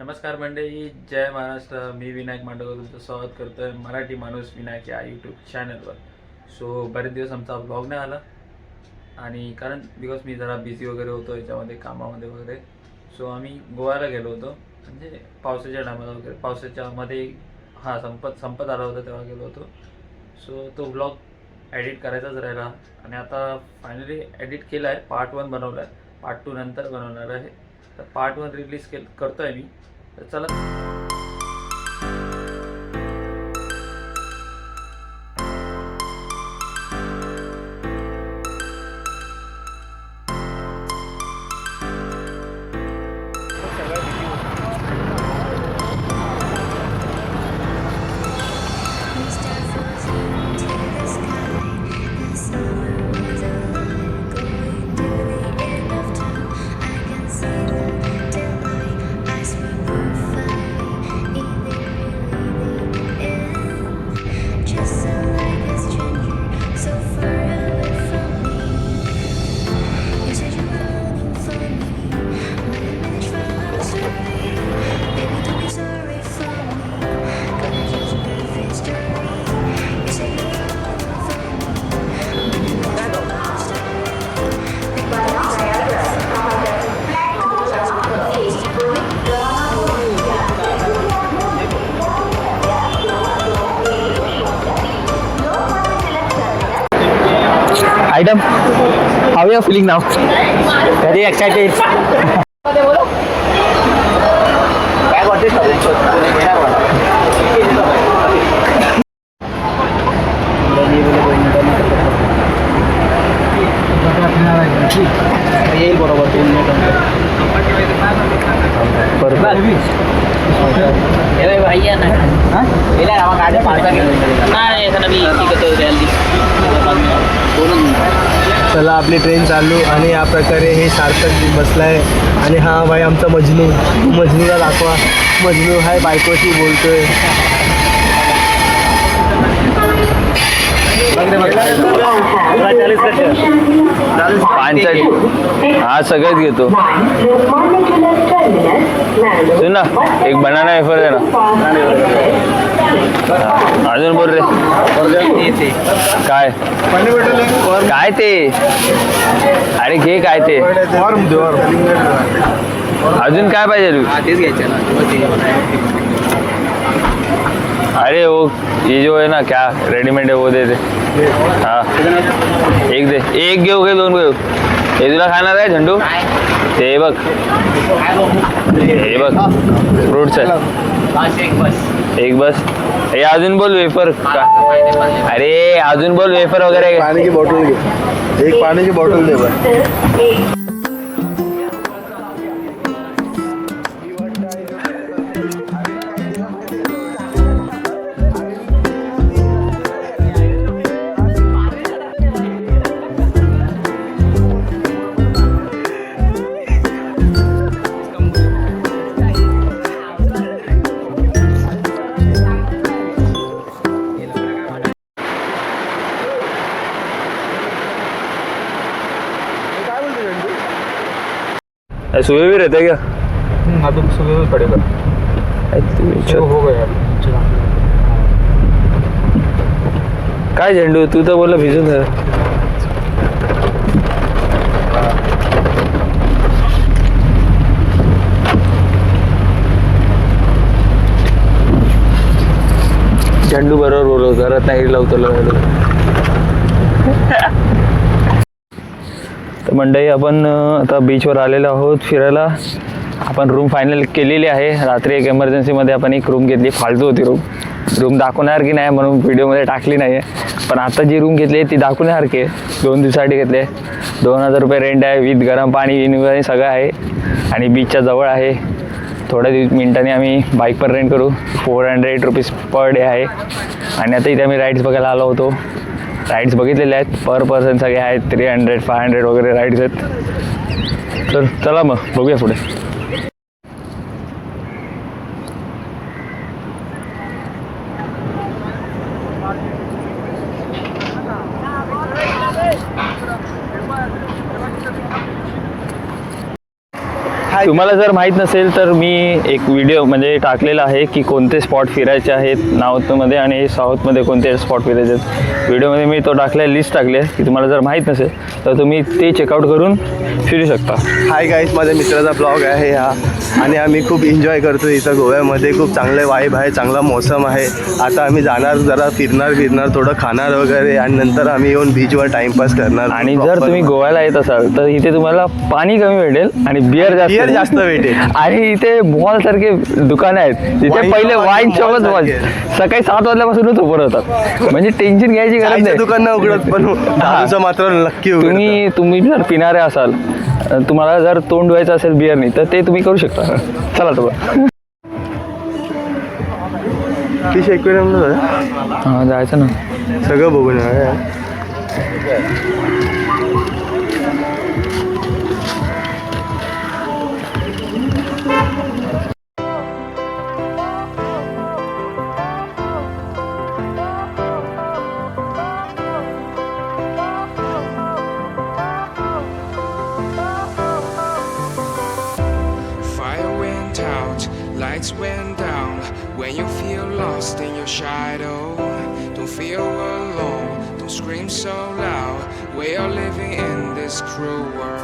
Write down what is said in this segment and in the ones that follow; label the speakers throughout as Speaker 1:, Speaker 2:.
Speaker 1: नमस्कार मंडळी जय महाराष्ट्र. मी विनायक मांडवकर तुमचं स्वागत करतो आहे मराठी माणूस विनायक या यूट्यूब चॅनलवर सो बरेच दिवस आमचा ब्लॉग नाही आला. आणि कारण बिकॉज मी जरा बिझी वगैरे होतो याच्यामध्ये कामामध्ये वगैरे. सो आम्ही गोव्याला गेलो होतो. म्हणजे पावसाच्या टायमाला वगैरे. पावसाच्या मध्ये हां संपत संपत आला होता तेव्हा गेलो होतो. सो तो ब्लॉग एडिट करायचाच राहिला. आणि आता फायनली एडिट केला आहे पार्ट वन बनवला आहे पार्ट टू नंतर बनवणार आहे. तर पार्ट वन रिलीज केल करतो आहे मी. तर चला.
Speaker 2: real feeling now. Very excited. आणि या प्रकारे हे सार्थक बसलाय. आणि हा भाई आमचा मजनू. मजनूला दाखवा. मजनू हाय बायकोशी बोलतोय.
Speaker 3: हा सगळंच घेतो. सुन ना एक बनाना वेफर दे ना. अजून बोल रे. काय? काय ते? अरे घे काय ते? अजून काय पाहिजे तू? अरे वो ये जो है ना क्या रेडीमेड है वो दे दे. हाँ. एक दे. एक घेऊ घे दोन घेऊ. हे तुला खाणार आहे झंडू? ते बघ. हे बघ. फ्रुट्स आहे. एक बस. हे अजून बोल वेफर. का अरे अजून बोल वेफर वगैरे.
Speaker 4: पाण्याची की बोतल घे. एक पाण्याची की बोतल दे बस
Speaker 3: सुबह भी रहते क्या
Speaker 4: अभी सुबह में पड़ेगा हो गया.
Speaker 3: काय झेंडू तू तर बोलला भिजून झेंडू बरोबर बोलव घरात नाही मंडई आपण आता बीचवर आलेलो आहोत फिरायला. आपण रूम फायनल केलेली आहे. रात्री एक एमर्जन्सीमध्ये आपण एक रूम घेतली. फालतू होती रूम रूम दाखवणार की नाही म्हणून व्हिडिओमध्ये टाकली नाही आहे पण आता जी रूम घेतली आहे ती दाखवण्यासारखी आहे दोन दिवसासाठी घेतली आहे. दोन हजार रुपये रेंट आहे विथ गरम पाणी आणि सगळं आहे. आणि बीचच्या जवळ आहे. थोड्या दिवस मिनिटांनी आम्ही बाईक पण रेंट करू. Four hundred rupees per day आहे. आणि आता इथे आम्ही राईड्स बघायला आलो होतो. राईड्स बघितलेले आहेत. पर पर्सन सगळे आहेत. थ्री हंड्रेड फाय हंड्रेड वगैरे राईड्स आहेत. तर चला मग बघूया पुढे.
Speaker 2: काय?
Speaker 3: तुम्हाला जर माहीत नसेल तर मी एक व्हिडिओ म्हणजे टाकलेला आहे की कोणते स्पॉट फिरायचे आहेत नॉर्थमध्ये आणि साऊथमध्ये कोणते स्पॉट फिरायचे आहेत. व्हिडिओमध्ये मी तो टाकला लिस्ट टाकली आहे की तुम्हाला जर माहीत नसेल तर तुम्ही ते चेकआउट करून फिरू शकता.
Speaker 2: हाय गाईस माझ्या मित्राचा ब्लॉग आहे हा. आणि आम्ही खूप एन्जॉय करतो इथं गोव्यामध्ये. खूप चांगले वाईब आहे चांगला मोसम आहे. आता आम्ही जाणार जरा फिरणार फिरणार थोडं खाणार वगैरे. आणि नंतर आम्ही येऊन बीचवर टाइमपास करणार.
Speaker 3: आणि जर तुम्ही गोव्याला येत असाल तर इथे तुम्हाला पाणी कमी भेटेल आणि बिअर जास्त
Speaker 2: Beer जास्त भेटेल.
Speaker 3: आणि इथे मॉल सारखे दुकानं आहेत. जिथे
Speaker 2: Wine
Speaker 3: पहिले वाईन शॉपच मॉल. सकाळी सात वाजल्यापासूनच ओपन होतात म्हणजे टेन्शन घ्यायची गरज नाही.
Speaker 2: दुकान उघडत पण मात्र नक्की.
Speaker 3: तुम्ही तुम्ही जर पिणारे असाल तुम्हाला जर तोंड धुवायचं असेल बिअरनी तर ते तुम्ही करू शकता. चला तर
Speaker 2: फिश एक्वेरियमला.
Speaker 3: हां जायचं ना.
Speaker 2: सगळं बघून
Speaker 5: Are living in this cruel world.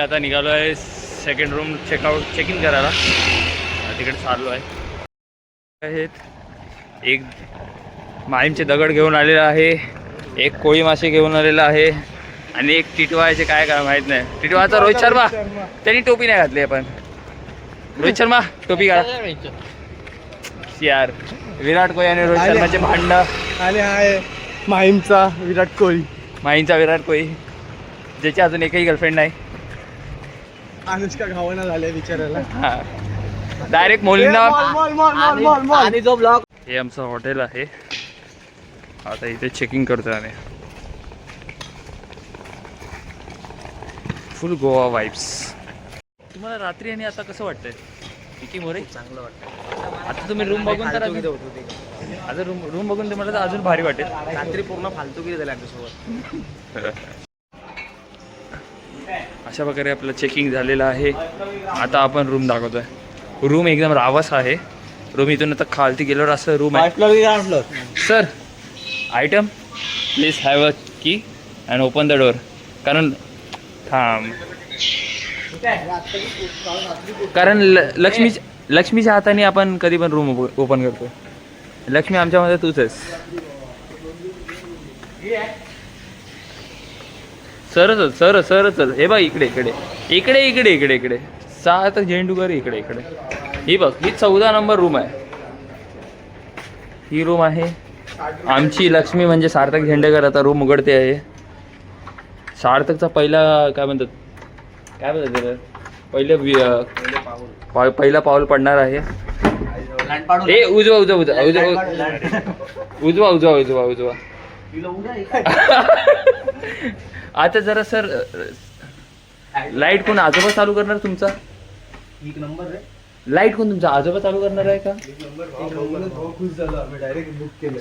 Speaker 3: वे आता निघालो आहे second room checkout check in करायला तिकडे चाललो आहे. आहेत. एक माईमचे दगड घेऊन आलेला आहे. एक कोळी मासे घेऊन आलेला आहे. आणि एक टिटवायचे काय काय माहीत नाही. टिटवाचा रोहित शर्मा. त्यांनी टोपी नाही घातली आपण. रोहित शर्मा टोपी घाला. यार विराट कोहली आणि रोहित शर्माचे भांडणं.
Speaker 2: आणि हा आहे माहीमचा विराट कोहली.
Speaker 3: माईंचा विराट कोहली. ज्याची अजून एकही गर्लफ्रेंड नाही.
Speaker 2: अनुष्का घावना झाल्या विचारायला.
Speaker 3: हा. डायरेक्ट मुलींना
Speaker 2: आणि जो ब्लॉग
Speaker 3: हे आमचं हॉटेल आहे. आता इथे चेकिंग करतोय आम्ही. फुल गोवा वाईब्स तुम्हाला रात्री आणि आता कसं वाटतंय? किती मोरे? चांगलं वाटतं आता तुम्ही रूम बघून तर आता रूम रूम बघून तुम्हाला तर अजून भारी वाटेल.
Speaker 2: रात्री पूर्ण फालतू किती झाले आमच्यासोबत.
Speaker 3: अशा प्रकारे आपलं चेकिंग झालेलं आहे. आता आपण रूम दाखवतोय. रूम एकदम रावस आहे. रूम इथून आता खालती गेल्यावर असं रूम आहे. Sir item please have a key and open the door कारण थांब. कारण लक्ष्मी लक्ष्मीच्या हाताने आपण कधी पण रूम ओपन करतो लक्ष्मी आमच्यामध्ये तूच आहेस. सरच चल, सरच हे बघ इकडे इकडे. इकडे इकडे इकडे इकडे. सात झेंडू कर इकडे इकडे. ही बघ ही चौदा नंबर रूम आहे. ही रूम आहे. आमची लक्ष्मी म्हणजे सार्थक झेंडेकर. आता रूम उघडते आहे. सार्थकचा पहिला काय म्हणतात? काय म्हणतात त्याला? पहिले वि- अं, पा- पहिला पाऊल पडणार आहे. ए उजवा उजवा उजवा उजवा उजवा उजवा उजवा उजवा. आता जरा सर लाइट कोण आजोबा चालू करणार तुमचा?
Speaker 2: एक नंबर रे.
Speaker 3: लाइट कोण तुमचा? आजोबा चालू करणार आहे का?
Speaker 2: खुश झालो. आम्ही डायरेक्ट बुक केलं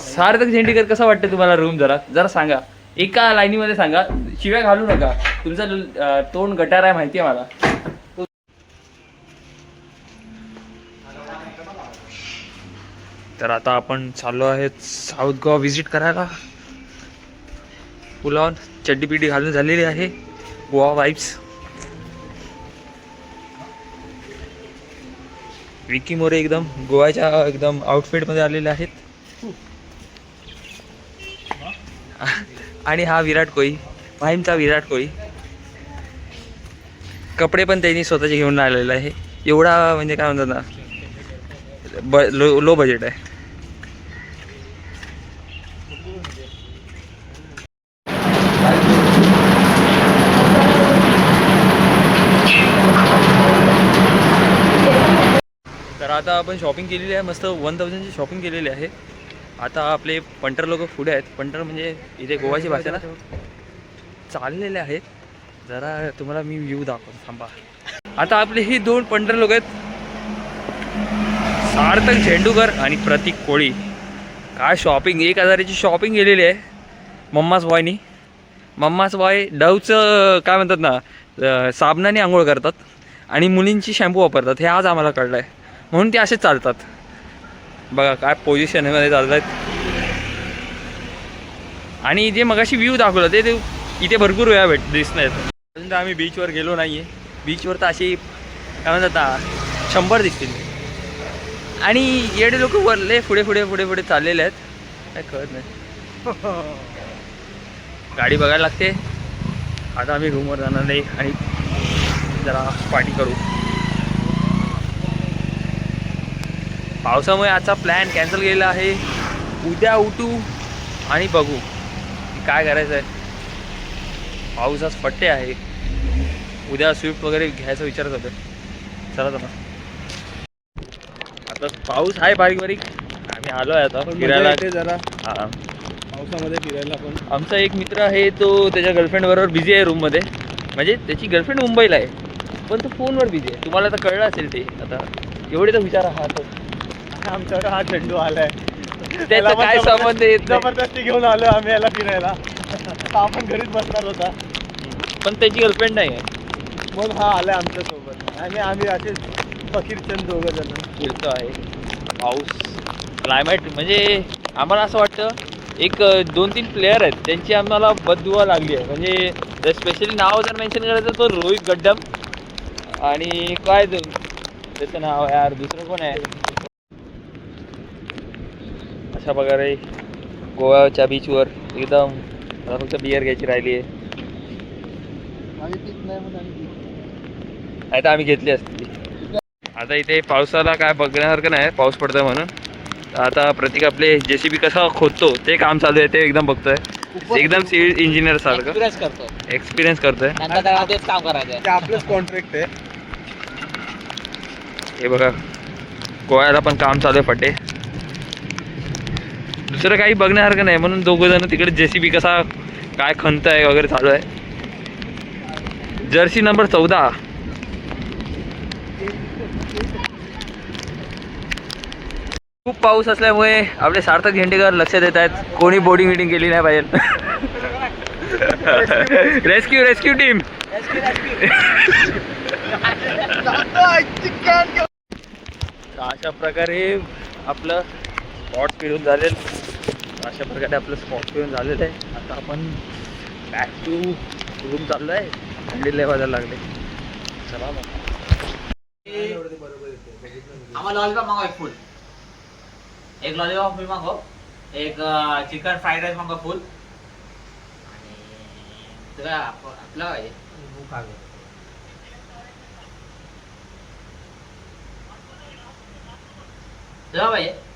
Speaker 3: सार्थक झेंडेकर कसं वाटतं तुम्हाला रूम जरा? जरा सांगा. एका लाईनीमध्ये सांगा. शिव्या घालू नका. तुमचं तोंड गटार आहे माहिती आहे मला. तर आता आपण चाललो आहे साऊथ गोवा व्हिजिट करायला. पुलावर चड्डी पिड्डी घालून झालेली आहे. गोवा वाईब्स विकी मोरे एकदम गोव्याच्या एकदम आउटफिटमध्ये आलेले आहेत. आणि हा विराट कोहली माहिमचा विराट कोहली. कपडे पण त्यांनी स्वतःचे घेऊन आलेले आहे. एवढा म्हणजे काय म्हणतात ना ब लो लो बजेट आहे. आता आपण शॉपिंग केलेली आहे. मस्त वन थाउजंडची शॉपिंग केलेली आहे. आता आपले पंटर लोक पुढे आहेत. पंटर म्हणजे इथे गोवाची भाषा ना? चाललेले आहेत. जरा तुम्हाला मी व्ह्यू दाखवतो. थांबा. आता आपले ही दोन पंटर लोक आहेत. सार्थक झेंडूकर आणि प्रतीक कोळी. काय शॉपिंग एक हजाराची शॉपिंग केलेली आहे. मम्माच बॉयनी मम्माच बॉय डवचं काय म्हणतात ना साबणाने आंघोळ करतात आणि मुलींची शॅम्पू वापरतात. हे आज आम्हाला कळलं आहे म्हणून ते असेच चालतात. बघा काय पोझिशनमध्ये चालत आहेत आणि जे मगाशी व्ह्यू दाखवलं ते ते इथे भरपूर वेळा भेट दिसत नाहीत अजून तर आम्ही बीचवर गेलो नाही आहे बीचवर तर अशी काय म्हणतात शंभर दिसतील. आणि येडे लोक वरले पुढे पुढे पुढे पुढे चाललेले आहेत. काय कळत नाही. गाडी बघायला लागते. आता आम्ही रूमवर जाणार नाही आणि जरा पार्टी करू. पावसामुळे आजचा प्लॅन कॅन्सल केलेला आहे. उद्या उठू आणि बघू काय करायचं आहे पाऊस आज फट्टे आहे. उद्या स्विफ्ट वगैरे घ्यायचा विचार करतोय. चला तर आता पाऊस आहे बारीक बारीक. आम्ही आलो आहे आता फिरायला.
Speaker 2: जरा.
Speaker 3: हा.
Speaker 2: पावसामध्ये फिरायला पण.
Speaker 3: आमचा एक मित्र आहे तो त्याच्या गर्लफ्रेंड बरोबर बिझी आहे रूममध्ये म्हणजे त्याची गर्लफ्रेंड मुंबईला आहे. पण तो फोनवर बिझी आहे. तुम्हाला तर कळलं असेल ते. आता एवढे तर विचार आहात
Speaker 2: आमच्याकडे हा झेंडू आलाय.
Speaker 3: त्याचा काय संबंध येत नाही.
Speaker 2: जबरदस्ती घेऊन आलो आम्ही याला फिरायला. आपण घरीच बसणार होता.
Speaker 3: पण त्याची गर्लफ्रेंड नाही आहे.
Speaker 2: मग हा आलाय आमच्यासोबत. आणि आम्ही असेच फकीरचंद दोघं जण
Speaker 3: फिरतो आहे. पाऊस क्लायमेट म्हणजे आम्हाला असं वाटतं एक अ, दोन तीन प्लेयर आहेत त्यांची आम्हाला बददुवा लागली आहे. म्हणजे स्पेशली नाव जर मेन्शन करायचं तर रोहित गड्डम आणि काय ते- त्याचं नाव यार दुसरं कोण आहे? अशा प्रकारे गोव्याच्या बीचवर एकदम फक्त बियर घ्यायची राहिली आहे. आता आम्ही घेतली असती. आता इथे पावसाला काय बघण्यासारखं नाही पाऊस पडतोय म्हणून. आता प्रतीक आपले जे सी बी कसं खोदतो ते काम चालू आहे ते एकदम बघतोय. एकदम सिव्हिल इंजिनियर सारखं.
Speaker 6: एक्सपिरियन्स करतो
Speaker 3: एक्सपिरियन्स करतोय.
Speaker 2: आपलंच कॉन्ट्रॅक्ट आहे.
Speaker 3: हे बघा. गोव्याला पण काम चालू आहे फटे. दुसरं काही बघण्यासारखं नाही म्हणून दोघं जण तिकडे जे सी बी कसा काय खंत आहे वगैरे चालू आहे. जर्सी नंबर चौदा. खूप पाऊस असल्यामुळे आपले सार्थक झेंडेकर लक्ष देत आहेत. कोणी बोर्डिंग मिटिंग केली नाही पाहिजे. रेस्क्यू रेस्क्यू टीम अशा प्रकारे आपलं स्पॉट फिरून झालेलं. अशा प्रकारे आपलं स्पॉट फिरून झालेलं आहे. आता आपण बॅक टू रूम चाललो आहे. थंडी लय वाजायला लागले. चला मग.
Speaker 6: आम्हाला लॉलीपॉप मागव एक फुल. एक लॉलीपॉप फुल मागव. एक चिकन फ्राईड राईस मागव फुल. आणि तुला आप- आपलं काय तुला पाहिजे